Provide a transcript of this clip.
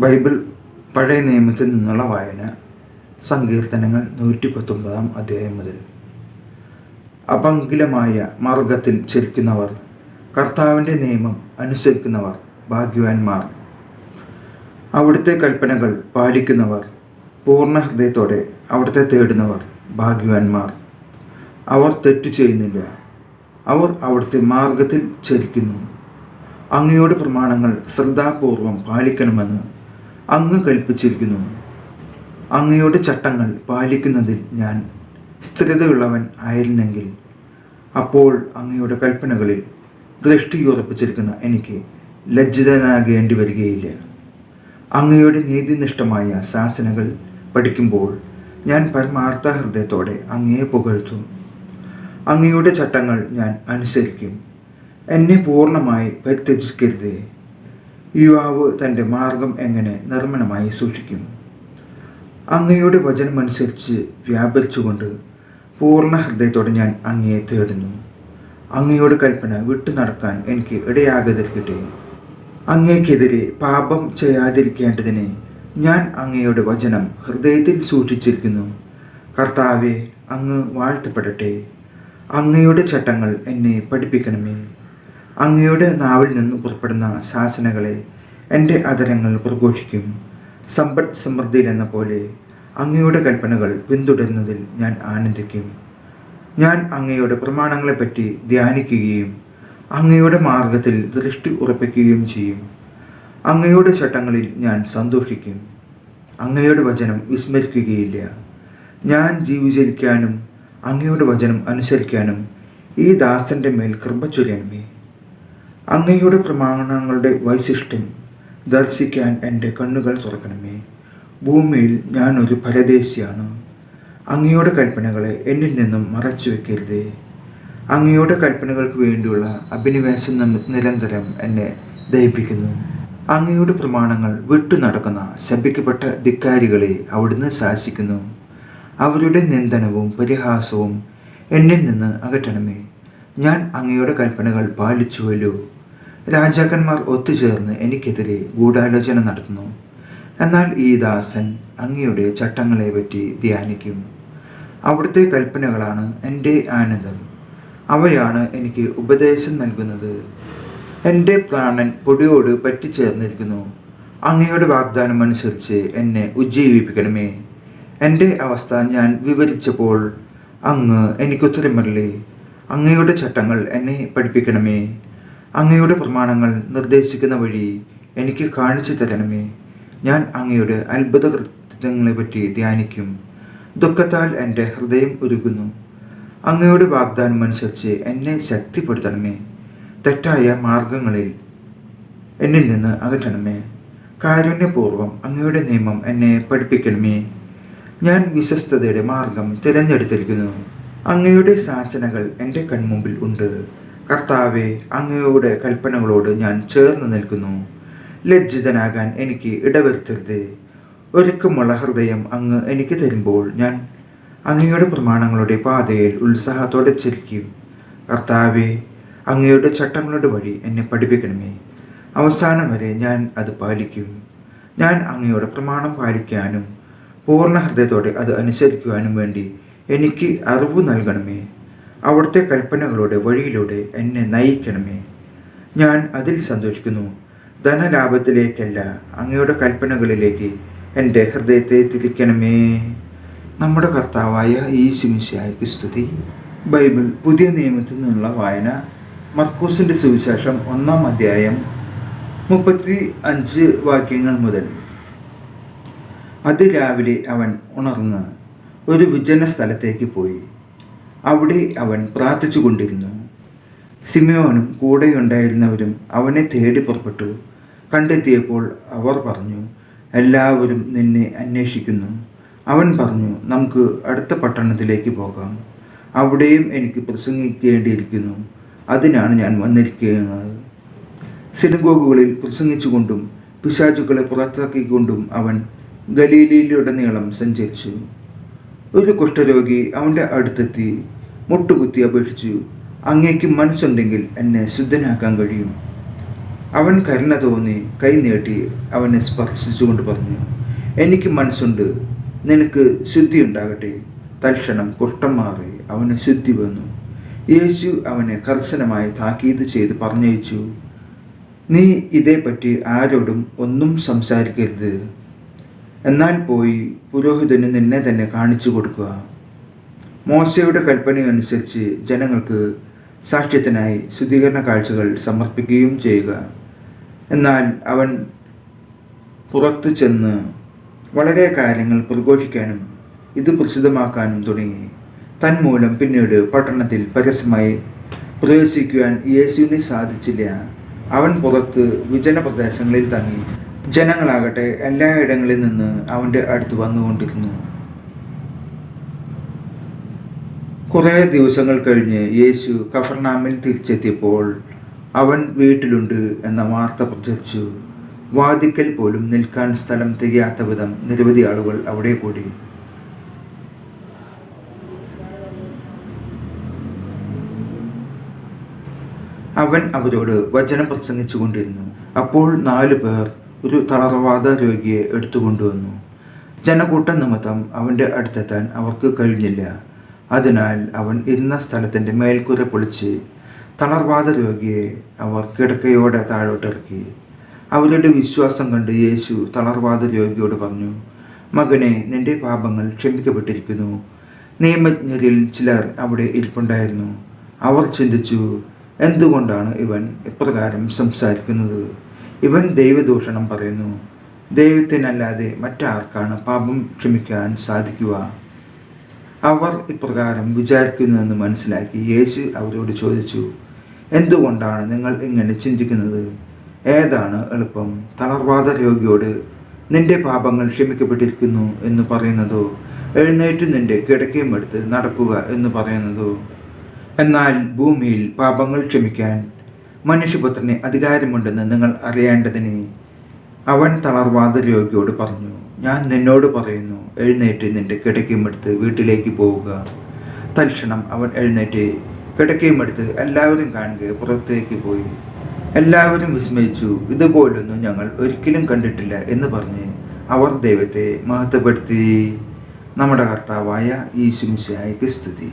Bible പഴയ നിയമത്തിൽ നിന്നുള്ള വായന സങ്കീർത്തനങ്ങൾ നൂറ്റി പത്തൊമ്പതാം അധ്യായം മുതൽ. അപങ്കിലമായ മാർഗത്തിൽ ചലിക്കുന്നവർ കർത്താവിന്റെ നിയമം അനുസരിക്കുന്നവർ ഭാഗ്യവാന്മാർ. അവിടുത്തെ കൽപ്പനകൾ പാലിക്കുന്നവർ പൂർണ ഹൃദയത്തോടെ അവിടുത്തെ തേടുന്നവർ ഭാഗ്യവാന്മാർ. അവർ തെറ്റു ചെയ്യുന്നില്ല. അവർ അവിടുത്തെ മാർഗത്തിൽ ചരിക്കുന്നു അങ്ങയുടെ പ്രമാണങ്ങൾ ശ്രദ്ധാപൂർവം പാലിക്കണമെന്ന് അങ്ങ് കൽപ്പിച്ചിരിക്കുന്നു. അങ്ങയുടെ ചട്ടങ്ങൾ പാലിക്കുന്നതിൽ ഞാൻ സ്ഥിരതയുള്ളവൻ ആയിരുന്നെങ്കിൽ അപ്പോൾ അങ്ങയുടെ കൽപ്പനകളിൽ ദൃഷ്ടിയുറപ്പിച്ചിരിക്കുന്ന എനിക്ക് ലജ്ജിതനാകേണ്ടി വരികയില്ല. അങ്ങയുടെ നീതിനിഷ്ഠമായ ശാസനകൾ പഠിക്കുമ്പോൾ ഞാൻ പരമാർത്ഥ ഹൃദയത്തോടെ അങ്ങയെ പുകഴ്ത്തും. അങ്ങയുടെ ചട്ടങ്ങൾ ഞാൻ അനുസരിക്കും. എന്നെ പൂർണമായി പരിത്യജിക്കരുതേ. യുവാവ് തന്റെ മാർഗം എങ്ങനെ നിർമ്മലമായി സൂക്ഷിക്കും? അങ്ങയുടെ വചനമനുസരിച്ച് വ്യാപരിച്ചുകൊണ്ട് പൂർണ ഹൃദയത്തോടെ ഞാൻ അങ്ങയെ തേടുന്നു. അങ്ങയുടെ കൽപ്പന വിട്ടു നടക്കാൻ എനിക്ക് ഇടയാകാതിരിക്കട്ടെ. അങ്ങേക്കെതിരെ പാപം ചെയ്യാതിരിക്കേണ്ടതിന് ഞാൻ അങ്ങയുടെ വചനം ഹൃദയത്തിൽ സൂക്ഷിച്ചിരിക്കുന്നു. കർത്താവെ അങ്ങ് വാഴ്ത്തപ്പെടട്ടെ. അങ്ങയുടെ ചട്ടങ്ങൾ എന്നെ പഠിപ്പിക്കണമേ. അങ്ങയുടെ നാവിൽ നിന്ന് പുറപ്പെടുന്ന ശാസനകളെ എന്റെ അതരങ്ങൾ പ്രഘോഷിക്കും. സമ്പദ് സമൃദ്ധിയിൽ എന്ന പോലെ അങ്ങയുടെ കൽപ്പനകൾ പിന്തുടരുന്നതിൽ ഞാൻ ആനന്ദിക്കും. ഞാൻ അങ്ങയുടെ പ്രമാണങ്ങളെപ്പറ്റി ധ്യാനിക്കുകയും അങ്ങയുടെ മാർഗത്തിൽ ദൃഷ്ടി ഉറപ്പിക്കുകയും ചെയ്യും. അങ്ങയുടെ ചട്ടങ്ങളിൽ ഞാൻ സന്തോഷിക്കും. അങ്ങയുടെ വചനം വിസ്മരിക്കുകയില്ല. ഞാൻ ജീവിച്ചിരിക്കാനും അങ്ങയുടെ വചനം അനുസരിക്കാനും ഈ ദാസന്റെ മേൽ കൃപ ചൊല്ലണമേ അങ്ങയുടെ പ്രമാണങ്ങളുടെ വൈശിഷ്ട്യം ദർശിക്കാൻ എന്റെ കണ്ണുകൾ തുറക്കണമേ. ഭൂമിയിൽ ഞാനൊരു പരദേശിയാണ്. അങ്ങയുടെ കൽപ്പനകളെ എന്നിൽ നിന്നും മറച്ചു വയ്ക്കരുതേ അങ്ങയുടെ കൽപ്പനകൾക്ക് വേണ്ടിയുള്ള അഭിനിവേശം നിരന്തരം എന്നെ ദഹിപ്പിക്കുന്നു. അങ്ങയുടെ പ്രമാണങ്ങൾ വിട്ടു നടക്കുന്ന ശപിക്കപ്പെട്ട ധിക്കാരികളെ അവിടുന്ന് ശാസിക്കുന്നു. അവരുടെ നിന്ദനവും പരിഹാസവും എന്നിൽ നിന്ന് അകറ്റണമേ. ഞാൻ അങ്ങയുടെ കൽപ്പനകൾ പാലിച്ചുവല്ലോ. രാജാക്കന്മാർ ഒത്തുചേർന്ന് എനിക്കെതിരെ ഗൂഢാലോചന നടത്തുന്നു. എന്നാൽ ഈ ദാസൻ അങ്ങയുടെ ചട്ടങ്ങളെ പറ്റി ധ്യാനിക്കും. അവിടുത്തെ കൽപ്പനകളാണ് എന്റെ ആനന്ദം. അവയാണ് എനിക്ക് ഉപദേശം നൽകുന്നത്. എന്റെ പ്രാണൻ പൊടിയോട് പറ്റിച്ചേർന്നിരിക്കുന്നു. അങ്ങയുടെ വാഗ്ദാനം അനുസരിച്ച് എന്നെ ഉജ്ജീവിപ്പിക്കണമേ. എന്റെ അവസ്ഥ ഞാൻ വിവരിച്ചപ്പോൾ അങ്ങ് എനിക്കുത്തരമല്ലേ അങ്ങയുടെ ചട്ടങ്ങൾ എന്നെ പഠിപ്പിക്കണമേ. അങ്ങയുടെ പ്രമാണങ്ങൾ നിർദ്ദേശിക്കുന്ന വഴി എനിക്ക് കാണിച്ചു തരണമേ. ഞാൻ അങ്ങയുടെ അത്ഭുത കൃത്യങ്ങളെപ്പറ്റി ധ്യാനിക്കും. ദുഃഖത്താൽ എന്റെ ഹൃദയം ഉരുകുന്നു. അങ്ങയുടെ വാഗ്ദാനം അനുസരിച്ച് എന്നെ ശക്തിപ്പെടുത്തണമേ. തെറ്റായ മാർഗങ്ങളിൽ എന്നിൽ നിന്ന് അകറ്റണമേ. കാരുണ്യപൂർവം അങ്ങയുടെ നിയമം എന്നെ പഠിപ്പിക്കണമേ. ഞാൻ വിശ്വസ്തയുടെ മാർഗം തിരഞ്ഞെടുത്തിരിക്കുന്നു. അങ്ങയുടെ ശാസനകൾ എന്റെ കൺമുമ്പിൽ ഉണ്ട്. കർത്താവെ അങ്ങയുടെ കൽപ്പനകളോട് ഞാൻ ചേർന്ന് നിൽക്കുന്നു. ലജ്ജിതനാകാൻ എനിക്ക് ഇടവരുത്തരുത്. ഒരുക്കമുള്ള ഹൃദയം അങ്ങ് എനിക്ക് തരുമ്പോൾ ഞാൻ അങ്ങയുടെ പ്രമാണങ്ങളുടെ പാതയിൽ ഉത്സാഹത്തോടെ ചിരിക്കും. കർത്താവെ അങ്ങയുടെ ചട്ടങ്ങളുടെ വഴി എന്നെ പഠിപ്പിക്കണമേ. അവസാനം വരെ ഞാൻ അത് പാലിക്കും. ഞാൻ അങ്ങയുടെ പ്രമാണം പാലിക്കാനും പൂർണ ഹൃദയത്തോടെ അത് അനുസരിക്കുവാനും വേണ്ടി എനിക്ക് അറിവ് നൽകണമേ. അവിടുത്തെ കൽപ്പനകളുടെ വഴിയിലൂടെ എന്നെ നയിക്കണമേ. ഞാൻ അതിൽ സന്തോഷിക്കുന്നു. ധനലാഭത്തിലേക്കല്ല അങ്ങയുടെ കൽപ്പനകളിലേക്ക് എന്റെ ഹൃദയത്തെ തിരിക്കണമേ. നമ്മുടെ കർത്താവായ ഈ ശിമിശായ്ക്ക് സ്തുതി. ബൈബിൾ പുതിയ നിയമത്തിൽ നിന്നുള്ള വായന. മർക്കൂസിന്റെ സുവിശേഷം ഒന്നാം അധ്യായം മുപ്പത്തി അഞ്ച് വാക്യങ്ങൾ മുതൽ. അതിരാവിലെ അവൻ ഉണർന്ന് ഒരു വിജന സ്ഥലത്തേക്ക് പോയി. അവിടെ അവൻ പ്രാർത്ഥിച്ചുകൊണ്ടിരുന്നു സിമിയോനും കൂടെയുണ്ടായിരുന്നവരും അവനെ തേടി പുറപ്പെട്ടു. കണ്ടെത്തിയപ്പോൾ അവർ പറഞ്ഞു എല്ലാവരും നിന്നെ അന്വേഷിക്കുന്നു. അവൻ പറഞ്ഞു നമുക്ക് അടുത്ത പട്ടണത്തിലേക്ക് പോകാം. അവിടെയും എനിക്ക് പ്രസംഗിക്കേണ്ടിയിരിക്കുന്നു. അതിനാണ് ഞാൻ വന്നിരിക്കുന്നത്. സിനഗോഗുകളിൽ പ്രസംഗിച്ചുകൊണ്ടും പിശാചുക്കളെ പുറത്താക്കിക്കൊണ്ടും അവൻ ഗലീലയിലുടനീളം സഞ്ചരിച്ചു. ഒരു കുഷ്ഠരോഗി അവന്റെ അടുത്തെത്തി മുട്ടുകുത്തി അപേക്ഷിച്ചു. അങ്ങേക്ക് മനസ്സുണ്ടെങ്കിൽ എന്നെ ശുദ്ധനാക്കാൻ കഴിയും. അവൻ കരുണ തോന്നി കൈ നീട്ടി അവനെ സ്പർശിച്ചുകൊണ്ട് പറഞ്ഞു എനിക്ക് മനസ്സുണ്ട് നിനക്ക് ശുദ്ധി ഉണ്ടാകട്ടെ തൽക്ഷണം കുഷ്ഠം മാറി അവന് ശുദ്ധി വന്നു. യേശു അവനെ കർശനമായി താക്കീത് ചെയ്ത് പറഞ്ഞയച്ചു നീ ഇതേപ്പറ്റി ആരോടും ഒന്നും സംസാരിക്കരുത്. എന്നാൽ പോയി പുരോഹിതന് നിന്നെ തന്നെ കാണിച്ചു കൊടുക്കുക. മോശയുടെ കൽപ്പനയനുസരിച്ച് ജനങ്ങൾക്ക് സാക്ഷ്യത്തിനായി ശുദ്ധീകരണ കാഴ്ചകൾ സമർപ്പിക്കുകയും ചെയ്യുക. എന്നാൽ അവൻ പുറത്തു ചെന്ന് വളരെ കാര്യങ്ങൾ പ്രഘോഷിക്കാനും ഇത് പ്രസിദ്ധമാക്കാനും തുടങ്ങി. തന്മൂലം പിന്നീട് പട്ടണത്തിൽ പരസ്യമായി പ്രവേശിക്കുവാൻ യേശുവിന് സാധിച്ചില്ല. അവൻ പുറത്ത് വിജന പ്രദേശങ്ങളിൽ തങ്ങി. ജനങ്ങളാകട്ടെ എല്ലായിടങ്ങളിൽ നിന്ന് അവന്റെ അടുത്ത് വന്നുകൊണ്ടിരുന്നു. കുറേ ദിവസങ്ങൾ കഴിഞ്ഞ് യേശു കഫർനാമിൽ തിരിച്ചെത്തിയപ്പോൾ അവൻ വീട്ടിലുണ്ട് എന്ന വാർത്ത പ്രചരിച്ചു. വാതിക്കൽ പോലും നിൽക്കാൻ സ്ഥലം തികയാത്ത വിധം നിരവധി ആളുകൾ അവിടെ കൂടി. അവൻ അവരോട് വചനം പ്രസംഗിച്ചു കൊണ്ടിരുന്നു അപ്പോൾ നാലു പേർ ഒരു തളർവാദ രോഗിയെ എടുത്തുകൊണ്ടുവന്നു. ജനക്കൂട്ടം നിമിത്തം അവന്റെ അടുത്തെത്താൻ അവർക്ക് കഴിഞ്ഞില്ല. അതിനാൽ അവൻ ഇരുന്ന സ്ഥലത്തിന്റെ മേൽക്കൂര പൊളിച്ച് തളർവാദ രോഗിയെ അവർ കിടക്കയോടെ താഴോട്ടിറക്കി. അവരുടെ വിശ്വാസം കണ്ട് യേശു തളർവാദ രോഗിയോട് പറഞ്ഞു മകനെ നിന്റെ പാപങ്ങൾ ക്ഷമിക്കപ്പെട്ടിരിക്കുന്നു. നിയമജ്ഞരിൽ ചിലർ അവിടെ ഇരിപ്പുണ്ടായിരുന്നു. അവർ ചിന്തിച്ചു എന്തുകൊണ്ടാണ് ഇവൻ ഇപ്രകാരം സംസാരിക്കുന്നത്? ഇവൻ ദൈവദൂഷണം പറയുന്നു. ദൈവത്തിനല്ലാതെ മറ്റാർക്കാണ് പാപം ക്ഷമിക്കാൻ സാധിക്കുക? അവർ ഇപ്രകാരം വിചാരിക്കുന്നുവെന്ന് മനസ്സിലാക്കി യേശു അവരോട് ചോദിച്ചു എന്തുകൊണ്ടാണ് നിങ്ങൾ ഇങ്ങനെ ചിന്തിക്കുന്നത്? ഏതാണ് എളുപ്പം? തളർവാദ രോഗിയോട് നിന്റെ പാപങ്ങൾ ക്ഷമിക്കപ്പെട്ടിരിക്കുന്നു എന്ന് പറയുന്നതോ? എഴുന്നേറ്റ് നിന്റെ കിടക്കയും എടുത്ത് നടക്കുക എന്ന് പറയുന്നതോ? എന്നാൽ ഭൂമിയിൽ പാപങ്ങൾ ക്ഷമിക്കാൻ മനുഷ്യപുത്രന് അധികാരമുണ്ടെന്ന് നിങ്ങൾ അറിയേണ്ടതിന് അവൻ തളർവാദ രോഗിയോട് പറഞ്ഞു ഞാൻ നിന്നോട് പറയുന്നു എഴുന്നേറ്റ് നിന്റെ കിടക്കയും എടുത്ത് വീട്ടിലേക്ക് പോവുക. തൽക്ഷണം അവൻ എഴുന്നേറ്റ് കിടക്കയും എടുത്ത് എല്ലാവരും കാണുക പുറത്തേക്ക് പോയി. എല്ലാവരും വിസ്മയിച്ചു ഇതുപോലൊന്നും ഞങ്ങൾ ഒരിക്കലും കണ്ടിട്ടില്ല എന്ന് പറഞ്ഞ് അവർ ദൈവത്തെ മഹത്വപ്പെടുത്തി. നമ്മുടെ കർത്താവായ ഈശുമിശായിക്ക് സ്തുതി.